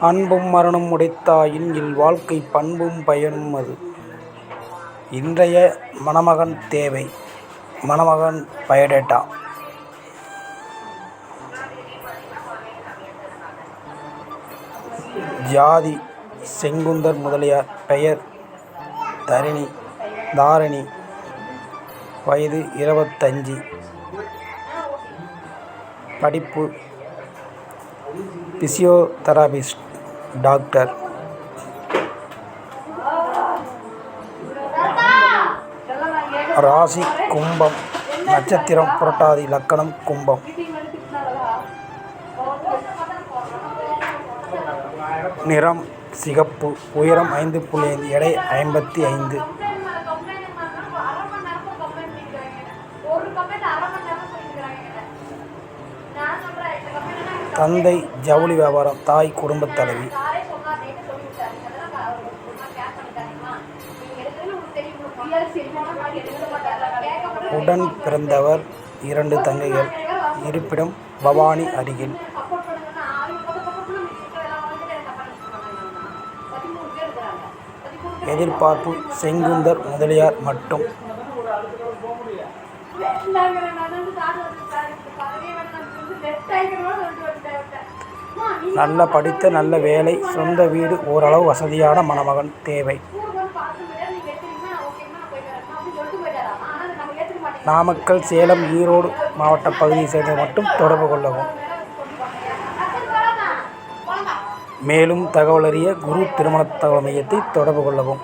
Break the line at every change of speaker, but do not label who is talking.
அன்பும் மரணம் உடைத்தாயின் இல்வாழ்க்கை பண்பும் பயனும் அது. இன்றைய மணமகன் தேவை மணமகன் பயோடேட்டா ஜாதி செங்குந்தர் முதலியார் பெயர் தரணி தாரணி வயது இருபத்தஞ்சு படிப்பு ஃபிசியோதெராபிஸ்ட் டாக்டர். ராசி கும்பம் நட்சத்திரம் புரட்டாதி லக்கணம் கும்பம். நிறம் சிகப்பு உயரம் ஐந்து புள்ளி ஐந்து எடை ஐம்பத்தி ஐந்து. தந்தை ஜவுளி வியாபாரம் தாய் குடும்பத் தலைவி. உடன் பிறந்தவர் இரண்டு தங்கைகள். இருப்பிடம் பவானி அருகில். எதிர்பார்ப்பு செங்குந்தர் முதலியார் மட்டும். நல்ல படித்த நல்ல வேலை சொந்த வீடு ஓரளவு வசதியான மணமகன் தேவை. நாமக்கல் சேலம் ஈரோடு மாவட்ட பகுதியை சேர்ந்த மட்டும் தொடர்பு கொள்ளவும். மேலும் தகவலறிய குரு திருமண தகவல் மையத்தை தொடர்பு கொள்ளவும்.